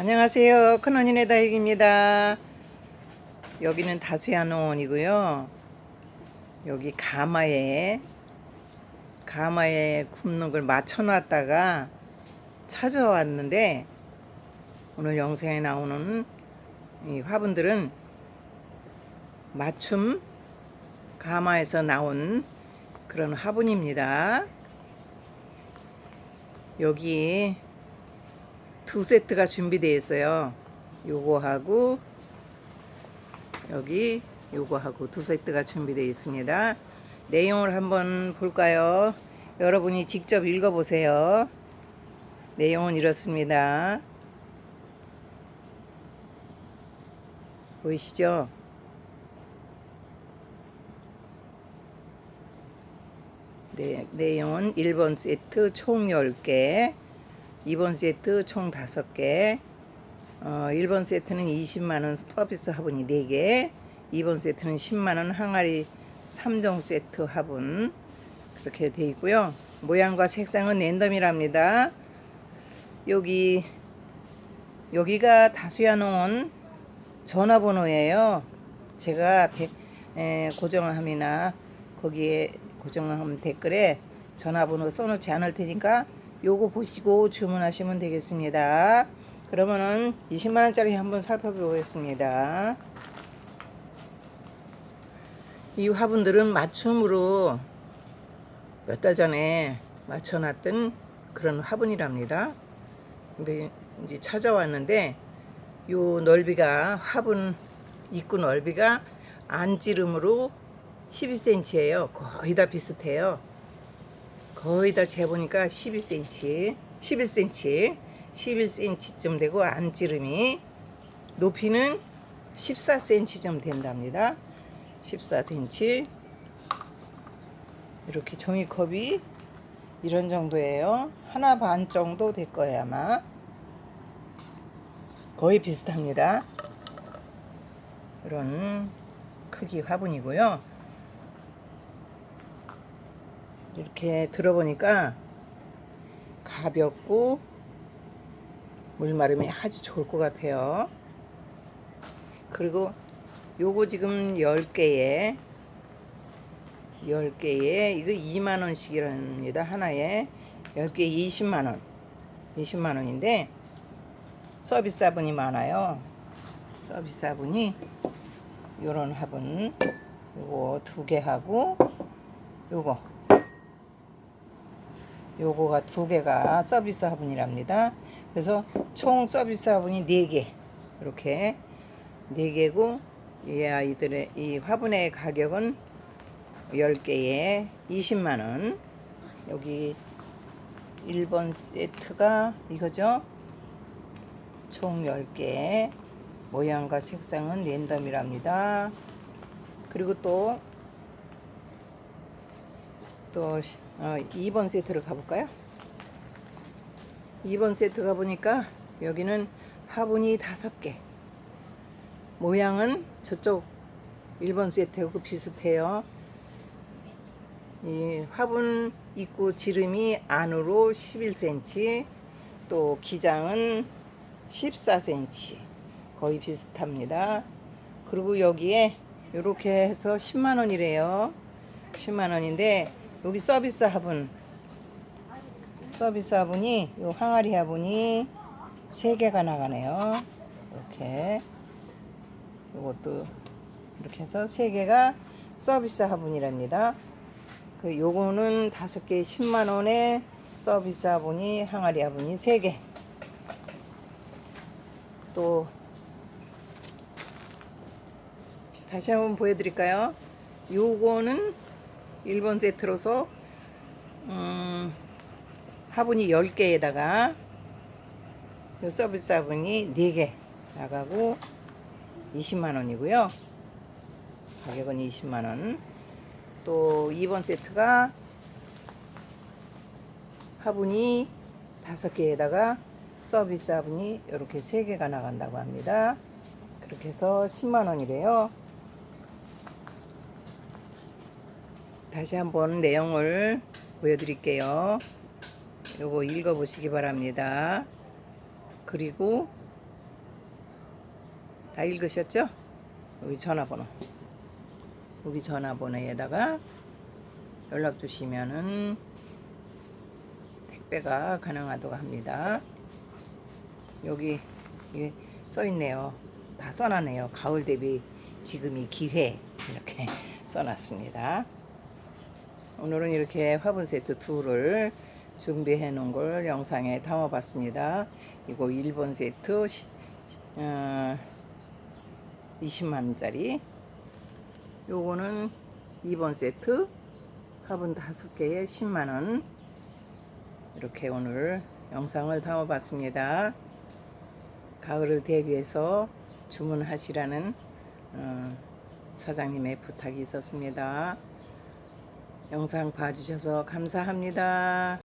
안녕하세요. 큰언니네 다육입니다. 여기는 다수야 농원이고요. 여기 가마에 가마에 굽는 걸 맞춰놨다가 찾아왔는데 오늘 영상에 나오는 이 화분들은 맞춤 가마에서 나온 그런 화분입니다. 여기 두 세트가 준비되어 있어요. 요거하고 여기 요거하고 두 세트가 준비되어 있습니다. 내용을 한번 볼까요? 여러분이 직접 읽어보세요. 내용은 이렇습니다. 보이시죠? 네, 내용은 1번 세트 총 10개, 2번 세트 총 5개, 어, 1번 세트는 20만원 서비스 화분이 4개, 2번 세트는 10만원 항아리 3종 세트 화분 그렇게 돼 있고요. 모양과 색상은 랜덤이랍니다. 여기 여기가 다수야 농원 전화번호예요. 제가 대, 에, 고정함이나 거기에 고정함 댓글에 전화번호 써놓지 않을 테니까 요거 보시고 주문하시면 되겠습니다. 그러면은 20만원짜리 한번 살펴보겠습니다. 이 화분들은 맞춤으로 몇 달 전에 맞춰놨던 그런 화분이랍니다. 근데 이제 찾아왔는데 요 넓이가 화분 입구 넓이가 안찌름으로 12cm예요. 거의 다 비슷해요. 거의 다 재보니까 12cm, 11cm, 11cm쯤 되고 안찌름이 높이는 14cm쯤 된답니다. 14cm 이렇게 종이컵이 이런 정도예요. 하나 반 정도 될 거예요 아마. 거의 비슷합니다. 이런 크기 화분이고요. 이렇게 들어보니까 가볍고 물마름이 아주 좋을 것 같아요. 그리고 요거 지금 10개에 10개에 이거 2만원씩이랍니다. 하나에 10개에 20만원 20만원인데 서비스 화분이 많아요. 서비스 화분이 요런 화분 요거 두 개 하고 요거 요거가 두 개가 서비스 화분이랍니다. 그래서 총 서비스 화분이 네개 이렇게 네 개고 이 아이들의 이 화분의 가격은 10개에 20만 원. 여기 1번 세트가 이거죠. 총 10개. 모양과 색상은 랜덤이랍니다. 그리고 또, 또, 어, 2번 세트를 가볼까요? 2번 세트 가보니까 여기는 화분이 5개. 모양은 저쪽 1번 세트하고 비슷해요. 이 화분 입구 지름이 안으로 11cm, 또 기장은 14cm. 거의 비슷합니다. 그리고 여기에 이렇게 해서 10만 원이래요. 10만 원인데 여기 서비스 화분 서비스 화분이 요 항아리 화분이 3개가 나가네요. 이렇게 요것도 이렇게 해서 3개가 서비스 화분이랍니다. 그 요거는 5개 10만 원에 서비스 화분이 항아리 화분이 3개. 또 다시 한번 보여드릴까요? 요거는 1번 세트로서 음, 화분이 10개에다가 요 서비스 화분이 4개 나가고 20만 원이고요. 가격은 20만 원. 또 2번 세트가 화분이 5개에다가 서비스 화분이 이렇게 3개가 나간다고 합니다. 그렇게 해서 10만 원이래요. 다시 한번 내용을 보여드릴게요. 요거 읽어보시기 바랍니다. 그리고 다 읽으셨죠? 여기 전화번호. 여기 전화번호에다가 연락 주시면은 택배가 가능하다고 합니다. 여기 써 있네요. 다 써놨네요. 가을 대비 지금이 기회 이렇게 써놨습니다. 오늘은 이렇게 화분 세트 둘을 준비해 놓은 걸 영상에 담아 봤습니다. 이거 1번 세트 시- 어, 20만원짜리 요거는 2번 세트 화분 5개에 10만원 이렇게 오늘 영상을 담아 봤습니다. 가을을 대비해서 주문하시라는 어, 사장님의 부탁이 있었습니다. 영상 봐주셔서 감사합니다.